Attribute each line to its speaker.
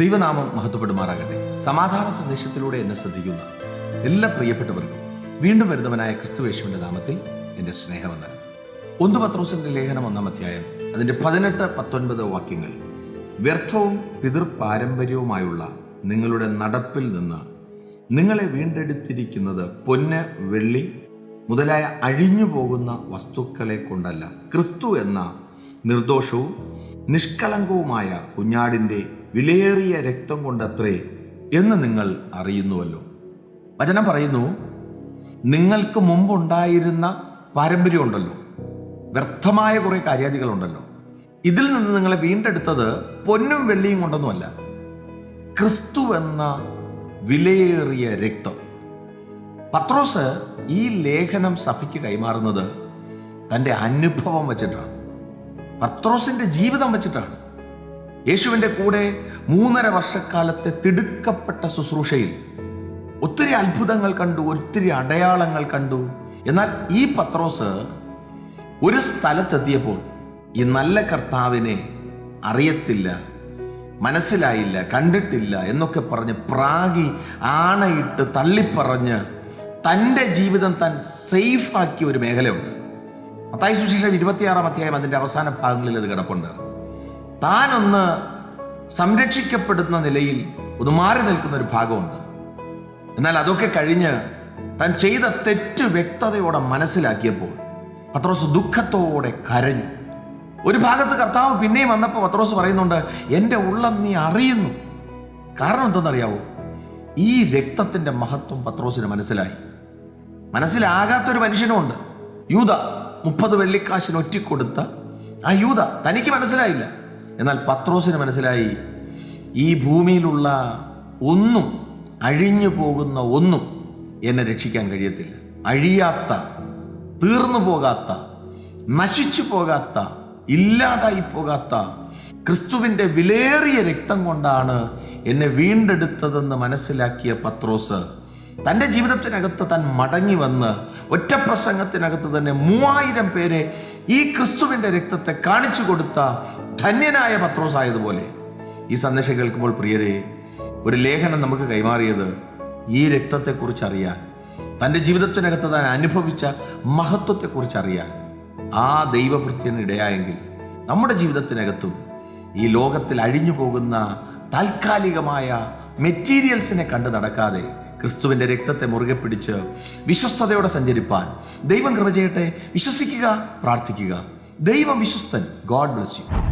Speaker 1: ദൈവനാമം മഹത്വപ്പെടുമാറാകട്ടെ. സമാധാന സന്ദേശത്തിലൂടെ എന്നെ ശ്രദ്ധിക്കുന്ന എല്ലാ പ്രിയപ്പെട്ടവർക്കും വീണ്ടും വരുന്നവനായ ക്രിസ്തുവേശുവിന്റെ നാമത്തിൽ എന്റെ സ്നേഹവന്ദനം. ഒന്ന് പത്രോസിന്റെ ലേഖനം ഒന്നാം അധ്യായം അതിന്റെ പതിനെട്ട് പത്തൊൻപത് വാക്യങ്ങൾ. വ്യർത്ഥവും പിതൃ പാരമ്പര്യവുമായുള്ള നിങ്ങളുടെ നടപ്പിൽ നിന്ന് നിങ്ങളെ വീണ്ടെടുത്തിരിക്കുന്നത് പൊന്ന് വെള്ളി മുതലായ അഴിഞ്ഞു പോകുന്ന വസ്തുക്കളെ കൊണ്ടല്ല ക്രിസ്തു എന്ന നിർദോഷവും നിഷ്കളങ്കവുമായ കുഞ്ഞാടിന്റെ വിലയേറിയ രക്തം കൊണ്ടത്രേ എന്ന് നിങ്ങൾ അറിയുന്നുവല്ലോ. വചനം പറയുന്നു നിങ്ങൾക്ക് മുമ്പുണ്ടായിരുന്ന പാരമ്പര്യമുണ്ടല്ലോ വ്യർത്ഥമായ കുറേ കാര്യാദികളുണ്ടല്ലോ ഇതിൽ നിന്ന് നിങ്ങളെ വീണ്ടെടുത്തത് പൊന്നും വെള്ളിയും കൊണ്ടൊന്നുമല്ല. ക്രിസ്തു എന്ന വിലയേറിയ രക്തം. പത്രോസ് ഈ ലേഖനം സഭയ്ക്ക് കൈമാറുന്നത് തന്റെ അനുഭവം വെച്ചിട്ടാണ്. പത്രോസിന്റെ ജീവിതം വെച്ചിട്ടാണ്. യേശുവിന്റെ കൂടെ മൂന്നര വർഷക്കാലത്തെ തിടുക്കപ്പെട്ട ശുശ്രൂഷയിൽ ഒത്തിരി അത്ഭുതങ്ങൾ കണ്ടു ഒത്തിരി അടയാളങ്ങൾ കണ്ടു. എന്നാൽ ഈ പത്രോസ് ഒരു സ്ഥലത്തെത്തിയപ്പോൾ ഈ നല്ല കർത്താവിനെ അറിയത്തില്ല മനസ്സിലായില്ല കണ്ടിട്ടില്ല എന്നൊക്കെ പറഞ്ഞ് പ്രാഗി ആണയിട്ട് തള്ളിപ്പറഞ്ഞ് തന്റെ ജീവിതം താൻ സേഫാക്കിയ ഒരു മേഖലയുണ്ട്. മത്തായി സുശേഷം ഇരുപത്തിയാറാം അധ്യായം അതിന്റെ അവസാന ഭാഗങ്ങളിൽ അത് കിടപ്പുണ്ട്. താനൊന്ന് സംരക്ഷിക്കപ്പെടുന്ന നിലയിൽ ഒന്ന് മാറി നിൽക്കുന്ന ഒരു ഭാഗമുണ്ട്. എന്നാൽ അതൊക്കെ കഴിഞ്ഞ് താൻ ചെയ്ത തെറ്റ് വ്യക്തതയോടെ മനസ്സിലാക്കിയപ്പോൾ പത്രോസ് ദുഃഖത്തോടെ കരഞ്ഞു. ഒരു ഭാഗത്ത് കർത്താവ് പിന്നെയും വന്നപ്പോൾ പത്രോസ് പറയുന്നുണ്ട് എന്റെ ഉള്ളം നീ അറിയുന്നു. കാരണം എന്തെന്നറിയാവോ? ഈ രക്തത്തിന്റെ മഹത്വം പത്രോസിന് മനസ്സിലായി. മനസ്സിലാകാത്തൊരു മനുഷ്യനുമുണ്ട്. യൂത മുപ്പത് വെള്ളിക്കാശിന് ഒറ്റിക്കൊടുത്ത ആ യൂത തനിക്ക് മനസ്സിലായില്ല. എന്നാൽ പത്രോസിന് മനസ്സിലായി. ഈ ഭൂമിയിലുള്ള ഒന്നും അഴിഞ്ഞു പോകുന്ന ഒന്നും എന്നെ രക്ഷിക്കാൻ കഴിയത്തില്ല. അഴിയാത്ത തീർന്നു പോകാത്ത നശിച്ചു പോകാത്ത ഇല്ലാതായി പോകാത്ത ക്രിസ്തുവിന്റെ വിലേറിയ രക്തം കൊണ്ടാണ് എന്നെ വീണ്ടെടുത്തതെന്ന് മനസ്സിലാക്കിയ പത്രോസ് തന്റെ ജീവിതത്തിനകത്ത് താൻ മടങ്ങി വന്ന് ഒറ്റപ്രസംഗത്തിനകത്ത് തന്നെ മൂവായിരം പേരെ ഈ ക്രിസ്തുവിന്റെ രക്തത്തെ കാണിച്ചു കൊടുത്ത ധന്യനായ പത്രോസ് ആയതുപോലെ ഈ സന്ദേശം കേൾക്കുമ്പോൾ പ്രിയരെ ഒരു ലേഖനം നമുക്ക് കൈമാറിയത് ഈ രക്തത്തെക്കുറിച്ച് അറിയാൻ തന്റെ ജീവിതത്തിനകത്ത് താൻ അനുഭവിച്ച മഹത്വത്തെക്കുറിച്ച് അറിയാൻ ആ ദൈവഭൃത്യന് ഇടയായെങ്കിൽ നമ്മുടെ ജീവിതത്തിനകത്തും ഈ ലോകത്തിൽ അഴിഞ്ഞു പോകുന്ന താൽക്കാലികമായ മെറ്റീരിയൽസിനെ കണ്ടു നടക്കാതെ ക്രിസ്തുവിന്റെ രക്തത്തെ മുറുകെ പിടിച്ച് വിശ്വസ്തയോടെ സഞ്ചരിപ്പാൻ. ദൈവം കൃപ ചെയ്യട്ടെ. വിശ്വസിക്കുക പ്രാർത്ഥിക്കുക. ദൈവം വിശ്വസ്തൻ. God bless you